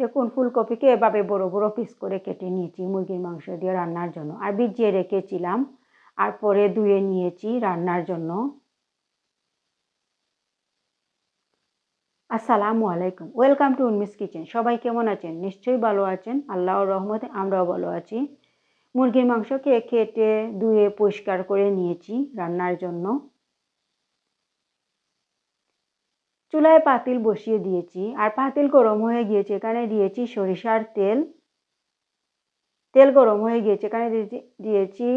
দেখুন, ফুলকপিকে এভাবে বড় বড় পিস করে কেটে নিয়েছি মুরগির মাংস দিয়ে রান্নার জন্য। আর ভিজিয়ে রেখেছিলাম, আর পরে ধুয়ে নিয়েছি রান্নার জন্য। আসসালামু আলাইকুম। Welcome to Unmis kitchen. সবাই কেমন আছেন? নিশ্চয়ই ভালো আছেন। আল্লাহর রহমতে আমরাও ভালো আছি। মুরগির মাংসকে কেটে ধুয়ে পরিষ্কার করে নিয়েছি রান্নার জন্য। চুলায় পাতিল বসিয়ে দিয়েছি আর পাতিল গরম হয়ে গিয়েছে, এখানে দিয়েছি সরিষার তেল। তেল গরম হয়ে গিয়েছে, এখানে দিয়েছি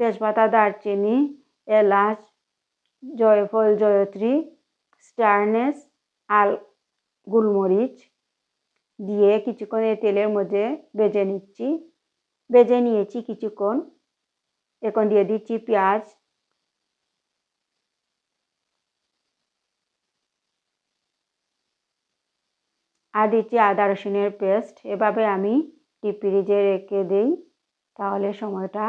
তেজপাতা, দারচিনি, এলাচ, জয়ফল, জয়ত্রী, স্টারনেস, আল, গোলমরিচ দিয়ে কিছুক্ষণ এই তেলের মধ্যে বেজে নিচ্ছি। বেজে নিয়েছি কিছুক্ষণ। এখন দিয়ে দিচ্ছি পেঁয়াজ আর দিচ্ছি আদা রসুনের পেস্ট। এভাবে আমি ডিপ ফ্রিজে রেখে দিই? তাহলে সময়টা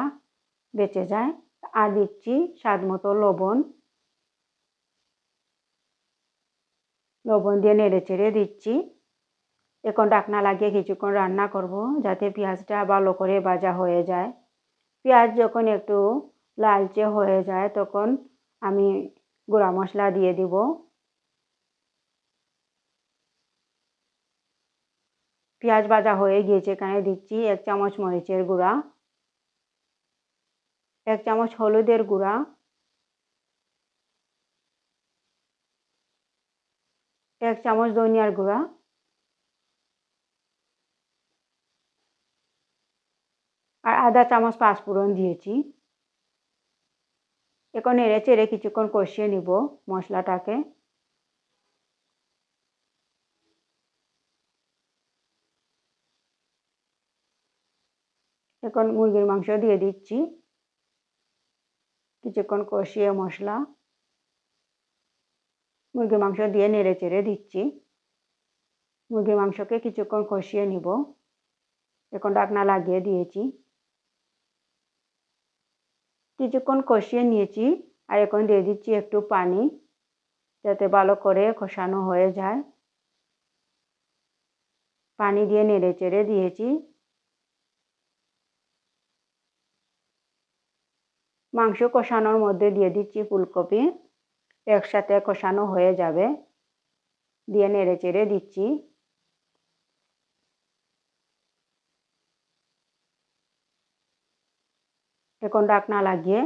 বেঁচে যায়। আর দিচ্ছি স্বাদ মতো লবণ লবণ দিয়ে নেড়ে চেড়ে দিচ্ছি। এখন ডাকনা লাগিয়ে কিছুক্ষণ রান্না করব যাতে পেঁয়াজটা ভালো করে ভাজা হয়ে যায়। পেঁয়াজ যখন একটু লালচে হয়ে যায়, তখন আমি গুঁড়া মশলা দিয়ে দিব। পেঁয়াজ ভাজা হয়ে গিয়েছে, এখানে দিচ্ছি এক চামচ মরিচের গুঁড়া, এক চামচ হলুদের গুঁড়া, এক চামচ ধনিয়ার গুঁড়া, আর আধা চামচ পাঁচফোড়ন দিয়েছি। এখন নেড়ে চেড়ে কিছুক্ষণ কষিয়ে নিব মশলাটাকে। এখন মুরগির মাংস দিয়ে দিচ্ছি। কিছুক্ষণ কষিয়ে মশলা। মুরগির মাংস দিয়ে নেড়ে চেড়ে দিচ্ছি। মুরগির মাংসকে কিছুক্ষণ কষিয়ে নিব। এখন ডাকনা লাগিয়ে দিয়েছি। কিছুক্ষণ কষিয়ে নিয়েছি আর এখন দিয়ে দিচ্ছি একটু পানি যাতে ভালো করে কষানো হয়ে যায়। পানি দিয়ে নেড়ে চেড়ে দিয়েছি। মাংস কষানোর মধ্যে দিয়ে দিচ্ছি ফুলকপি। একসাথে কষানো হয়ে যাবে। দিয়ে নেড়ে চেড়ে দিচ্ছি। এখন ডাকনা লাগিয়ে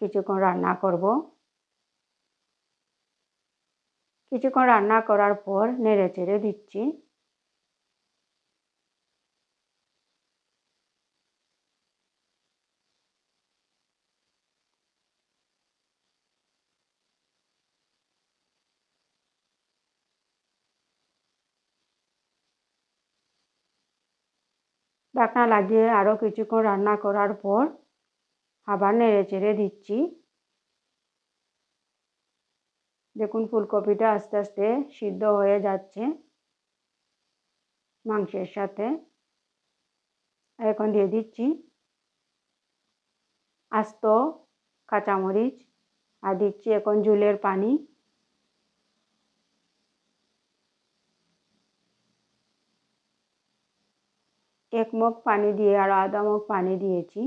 কিছুক্ষণ রান্না করব। কিছুক্ষণ রান্না করার পর নেড়ে চেড়ে দিচ্ছি। ঢাকনা লাগিয়ে আরও কিছুক্ষণ রান্না করার পর আবার নেড়ে চেড়ে দিচ্ছি। দেখুন, ফুলকপিটা আস্তে আস্তে সিদ্ধ হয়ে যাচ্ছে মাংসের সাথে। এখন দিয়ে দিচ্ছি আস্ত কাঁচামরিচ আর দিচ্ছি এখন জুলের পানি। এক মগ পানি দিয়ে আর আধা মগ পানি দিয়েছি,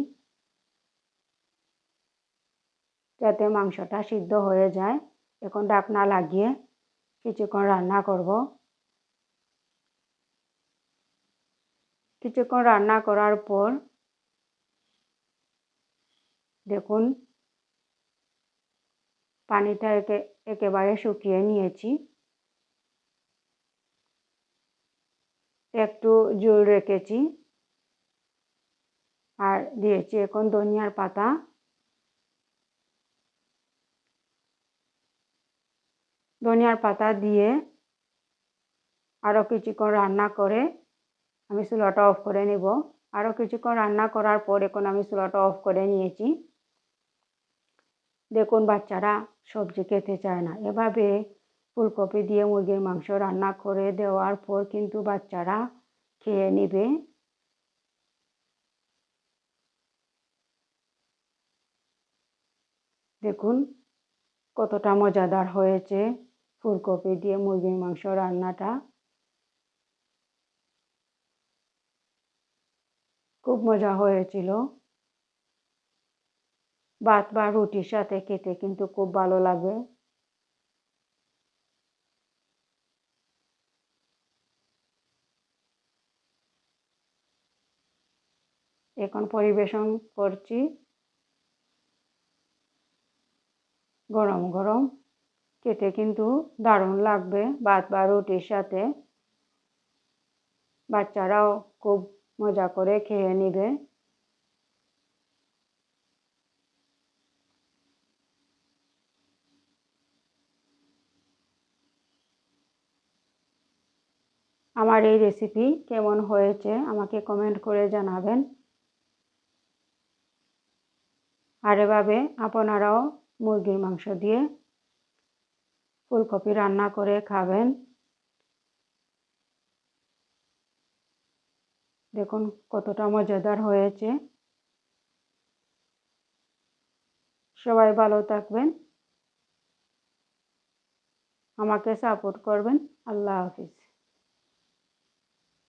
যাতে মাংসটা সিদ্ধ হয়ে যায়। এখন ডাকনা লাগিয়ে কিছুক্ষণ রান্না করব। কিছুক্ষণ রান্না করার পর দেখুন, পানিটা একে একেবারে শুকিয়ে নিয়েছি। একটু জল রেখেছি। আর দিয়েছি এখন ধনিয়ার পাতা। ধনিয়ার পাতা দিয়ে আরও কিছুক্ষণ রান্না করে আমি চুলাটা অফ করে নেব। আরও কিছুক্ষণ রান্না করার পর এখন আমি চুলাটা অফ করে নিয়েছি। দেখুন বাচ্চারা সবজি খেতে চায় না। এভাবে ফুলকপি দিয়ে মুরগির মাংস রান্না করে দেওয়ার পর কিন্তু বাচ্চারা খেয়ে নেবে। দেখুন, কতটা মজাদার হয়েছে ফুলকপি দিয়ে মুরগির মাংস রান্নাটা। খুব মজা হয়েছিল। ভাত বা রুটির সাথে খেতে কিন্তু খুব ভালো লাগে। এখন পরিবেশন করছি। গরম গরম খেতে কিন্তু দারুণ লাগবে ভাত বা রুটির সাথে। বাচ্চারাও খুব মজা করে খেয়ে নিবে। আমার এই রেসিপি কেমন হয়েছে আমাকে কমেন্ট করে জানাবেন। আর এভাবে আপনারাও মুরগির মাংস দিয়ে ফুলকপি রান্না করে খাবেন। দেখুন কতটা মজাদার হয়েছে। সবাই ভালো থাকবেন। আমাকে সাপোর্ট করবেন। আল্লাহ হাফিজ।